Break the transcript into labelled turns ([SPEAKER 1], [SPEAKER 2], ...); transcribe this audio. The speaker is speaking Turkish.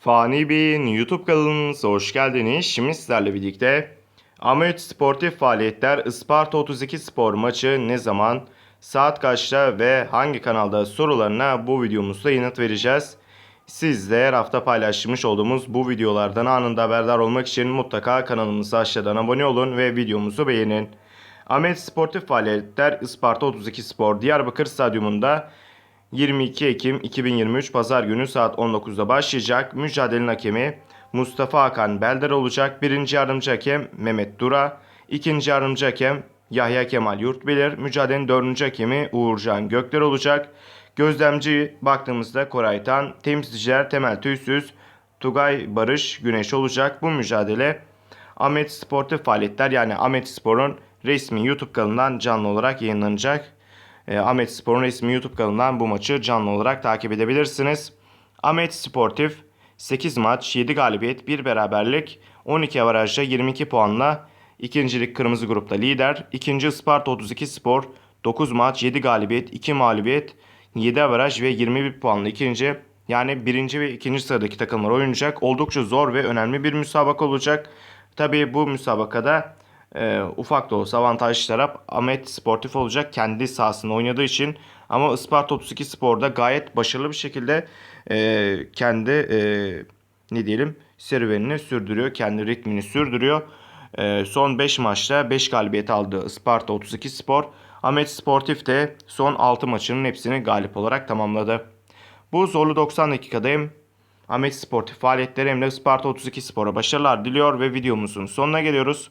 [SPEAKER 1] Fani Bey'in YouTube kanalımıza hoş geldiniz. Şimdi sizlerle birlikte Amatör Sportif Faaliyetler Isparta 32 Spor maçı ne zaman, saat kaçta ve hangi kanalda sorularına bu videomuzda yanıt vereceğiz. Siz de her hafta paylaşmış olduğumuz bu videolardan anında haberdar olmak için mutlaka kanalımıza aşağıdan abone olun ve videomuzu beğenin. Ahmet Sportif Faaliyetler Isparta 32 Spor Diyarbakır Stadyumunda 22 Ekim 2023 Pazar günü saat 19'da başlayacak. Mücadelenin hakemi Mustafa Hakan Belder olacak. Birinci yardımcı hakem Mehmet Dura. ikinci yardımcı hakem Yahya Kemal Yurtbilir. Mücadelenin dördüncü hakemi Uğurcan Gökler olacak. Gözlemci baktığımızda Koray Tan, temsilciler Temel Tüysüz, Tugay Barış Güneş olacak. Bu mücadele Ahmet Sportif Faaliyetler yani Ahmet Spor'un resmi YouTube kanalından canlı olarak yayınlanacak. E, Ahmet Spor'un resmi YouTube kanalından bu maçı canlı olarak takip edebilirsiniz. Ahmet Sportif 8 maç, 7 galibiyet, 1 beraberlik, 12 avarajda 22 puanla ikincilik kırmızı grupta lider. İkinci Isparta 32 Spor 9 maç, 7 galibiyet, 2 mağlubiyet, 7 avaraj ve 21 puanla ikinci. Yani birinci ve ikinci sıradaki takımlar oynayacak. Oldukça zor ve önemli bir müsabaka olacak. Tabii bu müsabakada e, ufak da olsa avantajlı taraf Ahmet Sportif olacak kendi sahasında oynadığı için. Ama Isparta 32 Spor'da gayet başarılı bir şekilde e, kendi e, ne diyelim serüvenini sürdürüyor. Kendi ritmini sürdürüyor. E, son 5 maçta 5 galibiyet aldı Isparta 32 Spor. Ahmet Sportif de son 6 maçının hepsini galip olarak tamamladı. Bu zorlu 90 dakikadayım. Ahmet Sportif faaliyetleri hem de Isparta 32 Spor'a başarılar diliyor ve videomuzun sonuna geliyoruz.